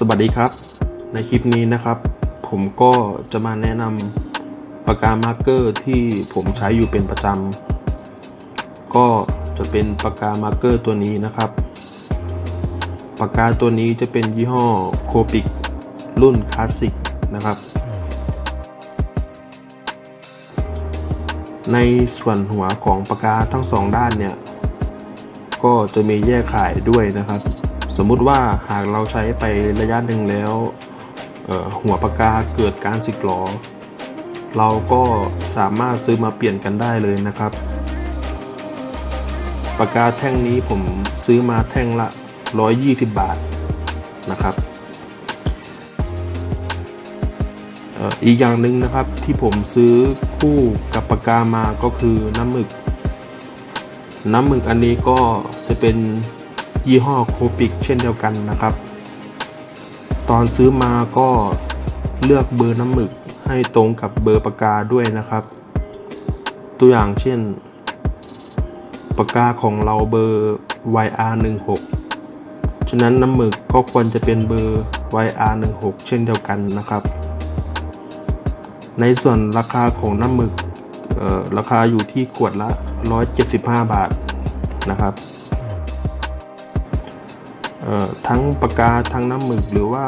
สวัสดีครับ ในคลิปนี้นะครับ ผมก็จะมาแนะนำปากกามาร์กเกอร์ที่ผมใช้อยู่เป็นประจำก็จะเป็นปากกามาร์กเกอร์ตัวนี้นะครับ ปากกาตัวนี้จะเป็นยี่ห้อโคปิกรุ่นคลาสสิกนะครับ ในส่วนหัวของปากกาทั้งสองด้านเนี่ย ก็จะมีแยกขายด้วยนะครับ สมมุติว่าหากเราใช้ไประยะหนึ่งแล้วหัวปากกาเกิดการสึกหรอเราก็สามารถซื้อมาเปลี่ยนกันได้เลยนะครับ ปากกาแท่งนี้ผมซื้อมาแท่งละ 120 บาทนะครับอีกอย่างหนึ่งนะครับที่ผมซื้อคู่กับปากกามาก็คือน้ำหมึก น้ำหมึกอันนี้ก็จะเป็น ยี่ห้อโคปิกเช่นเดียวกันนะครับ ตอนซื้อมาก็เลือกเบอร์น้ำหมึกให้ตรงกับเบอร์ปากกาด้วยนะครับ ตัวอย่างเช่น ปากกาของเราเบอร์ YR16 ฉะนั้นน้ำหมึกก็ควรจะเป็นเบอร์ YR16 เช่นเดียวกันนะครับ ในส่วนราคาของน้ำหมึกราคาอยู่ที่ขวดละ 175 บาทนะครับ ทั้งปากกาทั้งน้ำหมึกหรือว่า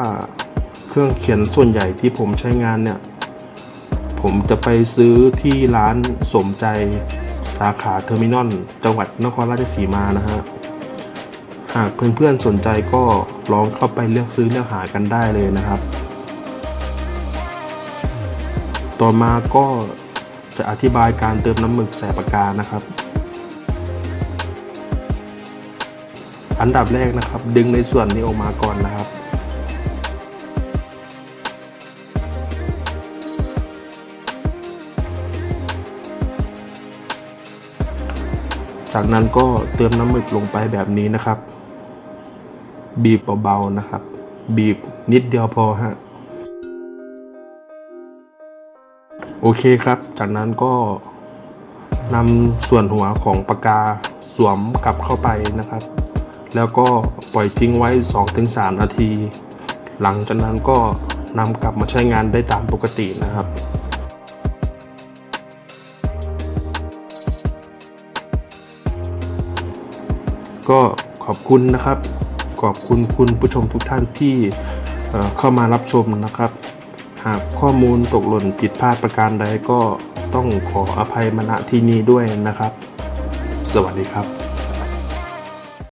เครื่องเขียนส่วนใหญ่ที่ผมใช้งานเนี่ย ผมจะไปซื้อที่ร้านสมใจสาขาเทอร์มินอลจังหวัดนครราชสีมานะฮะ หากเพื่อนๆสนใจก็ลองเข้าไปเลือกซื้อเลือกหากันได้เลยนะครับ ต่อมาก็จะอธิบายการเติมน้ำหมึกใส่ปากกานะครับ อันดับแรกนะครับ ดึงในส่วนนี้ออกมาก่อนนะครับจากนั้นก็เติมน้ำหมึกลงไปแบบนี้นะครับ บีบเบาๆนะครับ บีบนิดเดียวพอฮะโอเคครับ จากนั้นก็นำส่วนหัวของปากกาสวมกลับเข้าไปนะครับ แล้วก็ปล่อยทิ้งไว้ 2-3 นาที หลังจากนั้นก็นำกลับมาใช้งานได้ตามปกตินะครับก็ขอบคุณนะครับ ขอบคุณคุณผู้ชมทุกท่านที่เข้ามารับชมนะครับ หากข้อมูลตกหล่นผิดพลาดประการใดก็ต้องขออภัยมาณที่นี้ด้วยนะครับ สวัสดีครับ